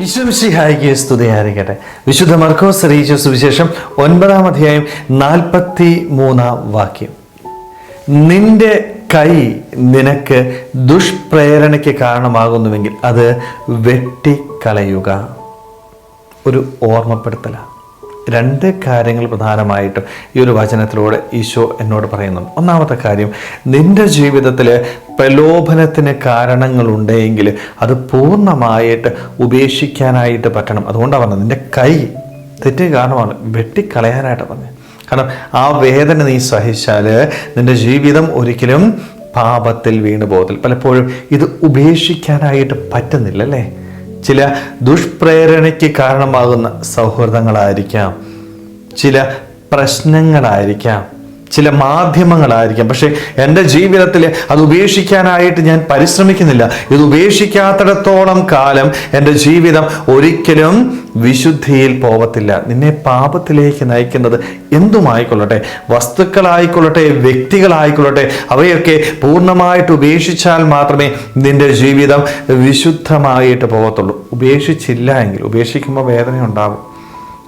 വിശ്വംശിഹായിക്ക് സ്തുതിയായിരിക്കട്ടെ. വിശുദ്ധ മർക്കോസ് അറിയിച്ച സുവിശേഷം ഒൻപതാം അധ്യായം നാൽപ്പത്തി മൂന്നാം വാക്യം. നിന്റെ കൈ നിനക്ക് ദുഷ്പ്രേരണയ്ക്ക് കാരണമാകുന്നുവെങ്കിൽ അത് വെട്ടിക്കളയുക. ഒരു ഓർമ്മപ്പെടുത്തലാണ് രണ്ട് കാര്യങ്ങൾ പ്രധാനമായിട്ടും ഈ ഒരു വചനത്തിലൂടെ ഈശോ എന്നോട് പറയുന്നു ഒന്നാമത്തെ കാര്യം നിന്റെ ജീവിതത്തിൽ പ്രലോഭനത്തിന് കാരണങ്ങളുണ്ടെങ്കിൽ അത് പൂർണമായിട്ട് ഉപേക്ഷിക്കാനായിട്ട് പറ്റണം. അതുകൊണ്ടാണ് പറഞ്ഞത് നിന്റെ കൈ തെറ്റ് കാരണമാണ് വെട്ടിക്കളയാനായിട്ട് പറഞ്ഞത്. കാരണം ആ വേദന നീ സഹിച്ചാൽ നിന്റെ ജീവിതം ഒരിക്കലും പാപത്തിൽ വീണു പോകത്തില്ല പലപ്പോഴും ഇത് ഉപേക്ഷിക്കാനായിട്ട് പറ്റുന്നില്ല അല്ലേ ചില ദുഷ്പ്രേരണയ്ക്ക് കാരണമാകുന്ന സൗഹൃദങ്ങളായിരിക്കാം. ചില പ്രശ്നങ്ങളായിരിക്കാം. ചില മാധ്യമങ്ങളായിരിക്കാം. പക്ഷേ എന്റെ ജീവിതത്തിൽ അത് ഉപേക്ഷിക്കാനായിട്ട് ഞാൻ പരിശ്രമിക്കുന്നില്ല. ഇത് ഉപേക്ഷിക്കാത്തിടത്തോളം കാലം എന്റെ ജീവിതം ഒരിക്കലും വിശുദ്ധിയിൽ പോവത്തില്ല. നിന്നെ പാപത്തിലേക്ക് നയിക്കുന്നത് എന്തുമായിക്കൊള്ളട്ടെ? വസ്തുക്കളായിക്കൊള്ളട്ടെ വ്യക്തികളായിക്കൊള്ളട്ടെ അവയൊക്കെ പൂർണമായിട്ട് ഉപേക്ഷിച്ചാൽ മാത്രമേ നിന്റെ ജീവിതം വിശുദ്ധമായിട്ട് പോകത്തുള്ളൂ ഉപേക്ഷിച്ചില്ല എങ്കിൽ ഉപേക്ഷിക്കുമ്പോൾ വേദന ഉണ്ടാവും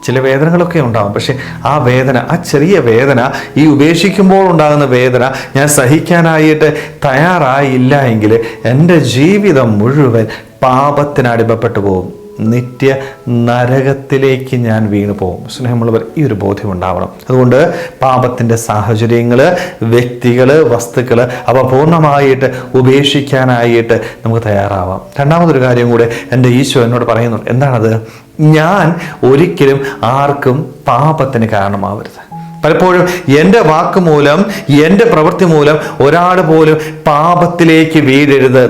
ചില വേദനകളൊക്കെ ഉണ്ടാകും പക്ഷെ ആ വേദന ആ ചെറിയ വേദന ഈ ഉപേക്ഷിക്കുമ്പോൾ ഉണ്ടാകുന്ന വേദന ഞാൻ സഹിക്കാനായിട്ട് തയ്യാറായില്ല എങ്കിൽ എന്റെ ജീവിതം മുഴുവൻ പാപത്തിനടിമപ്പെട്ടു പോകും. നിത്യ നരകത്തിലേക്ക് ഞാൻ വീണു പോകും. സ്നേഹമുള്ളവർ ഈ ഒരു ബോധ്യം ഉണ്ടാവണം. അതുകൊണ്ട് പാപത്തിന്റെ സാഹചര്യങ്ങൾ വ്യക്തികൾ വസ്തുക്കൾ അവ പൂർണമായിട്ട് ഉപേക്ഷിക്കാനായിട്ട് നമുക്ക് തയ്യാറാവാം. രണ്ടാമതൊരു കാര്യം കൂടെ എന്റെ ഈശോ എന്നോട് പറയുന്നുണ്ട് എന്താണത്? ഞാൻ ഒരിക്കലും ആർക്കും പാപത്തിന് കാരണമാവരുത്. പലപ്പോഴും എന്റെ വാക്ക് മൂലം എന്റെ പ്രവൃത്തി മൂലം ഒരാൾ പോലും പാപത്തിലേക്ക് വീഴരുത്.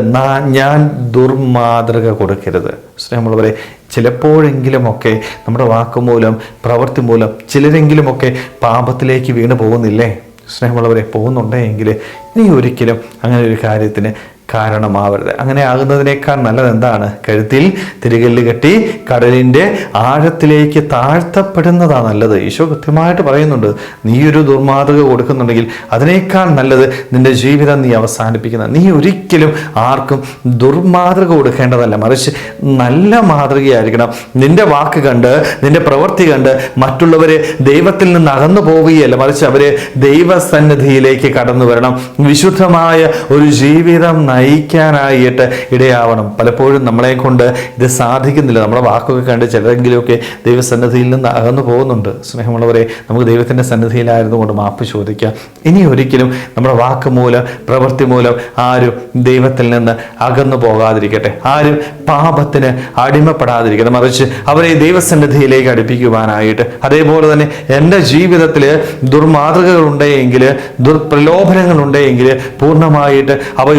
ഞാൻ ദുർമാതൃക കൊടുക്കരുത്. സ്നേഹമുള്ളവരെ ചിലപ്പോഴെങ്കിലുമൊക്കെ നമ്മുടെ വാക്ക് മൂലം പ്രവൃത്തി മൂലം ചിലരെങ്കിലുമൊക്കെ പാപത്തിലേക്ക് വീണ് പോകുന്നില്ലേ? സ്നേഹമുള്ളവരെ പോകുന്നുണ്ടെങ്കിൽ നീ ഒരിക്കലും അങ്ങനെ ഒരു കാര്യത്തിന് കാരണമാവരുത്. അങ്ങനെ ആകുന്നതിനേക്കാൾ നല്ലത് എന്താണ് കഴുത്തിൽ തിരികല്ല് കെട്ടി കടലിന്റെ ആഴത്തിലേക്ക് താഴ്ത്തപ്പെടുന്നതാണ് നല്ലത്. ഈശോ കൃത്യമായിട്ട് പറയുന്നുണ്ട് നീ ഒരു ദുർമാതൃക കൊടുക്കുന്നുണ്ടെങ്കിൽ അതിനേക്കാൾ നല്ലത് നിന്റെ ജീവിതം നീ അവസാനിപ്പിക്കുന്ന. നീ ഒരിക്കലും ആർക്കും ദുർമാതൃക കൊടുക്കേണ്ടതല്ല. മറിച്ച് നല്ല മാതൃകയായിരിക്കണം. നിന്റെ വാക്ക് കണ്ട് നിന്റെ പ്രവൃത്തി കണ്ട് മറ്റുള്ളവരെ ദൈവത്തിൽ നിന്ന് അകന്നു പോവുകയല്ല. മറിച്ച് അവരെ ദൈവസന്നിധിയിലേക്ക് കടന്നു വരണം. വിശുദ്ധമായ ഒരു ജീവിതം നയിക്കാനായിട്ട് ഇടയാവണം. പലപ്പോഴും നമ്മളെ കൊണ്ട് ഇത് സാധിക്കുന്നില്ല. നമ്മുടെ വാക്കൊക്കെ കണ്ട് ചിലരെങ്കിലുമൊക്കെ ദൈവസന്നിധിയിൽ നിന്ന് അകന്നു പോകുന്നുണ്ട്. സ്നേഹമുള്ളവരെ നമുക്ക് ദൈവത്തിന്റെ സന്നിധിയിലായിരുന്നു കൊണ്ട് മാപ്പ് ചോദിക്കാം. ഇനി ഒരിക്കലും നമ്മുടെ വാക്ക് മൂലം പ്രവൃത്തി മൂലം ആരും ദൈവത്തിൽ നിന്ന് അകന്നു പോകാതിരിക്കട്ടെ. ആരും പാപത്തിന് അടിമപ്പെടാതിരിക്കട്ടെ. മറിച്ച് അവരെ ദൈവസന്നിധിയിലേക്ക് അടുപ്പിക്കുവാനായിട്ട്. അതേപോലെ തന്നെ എന്റെ ജീവിതത്തിൽ ദുർമാതൃകകളുണ്ടെങ്കിൽ ദുർപ്രലോഭനങ്ങളുണ്ടെങ്കിൽ പൂർണമായിട്ട് അവ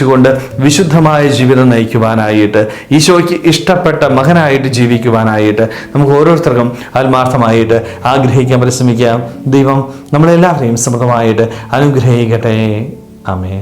ഉപേക്ഷിച്ചുകൊണ്ട് വിശുദ്ധമായ ജീവിതം നയിക്കുവാനായിട്ട് ഈശോയ്ക്ക് ഇഷ്ടപ്പെട്ട മകനായിട്ട് ജീവിക്കുവാനായിട്ട് നമുക്ക് ഓരോരുത്തർക്കും ആത്മാർത്ഥമായിട്ട് ആഗ്രഹിക്കാൻ പരിശ്രമിക്കാം. ദൈവം നമ്മളെല്ലാവരെയും സമൃദ്ധമായിട്ട് അനുഗ്രഹിക്കട്ടെ. അമേ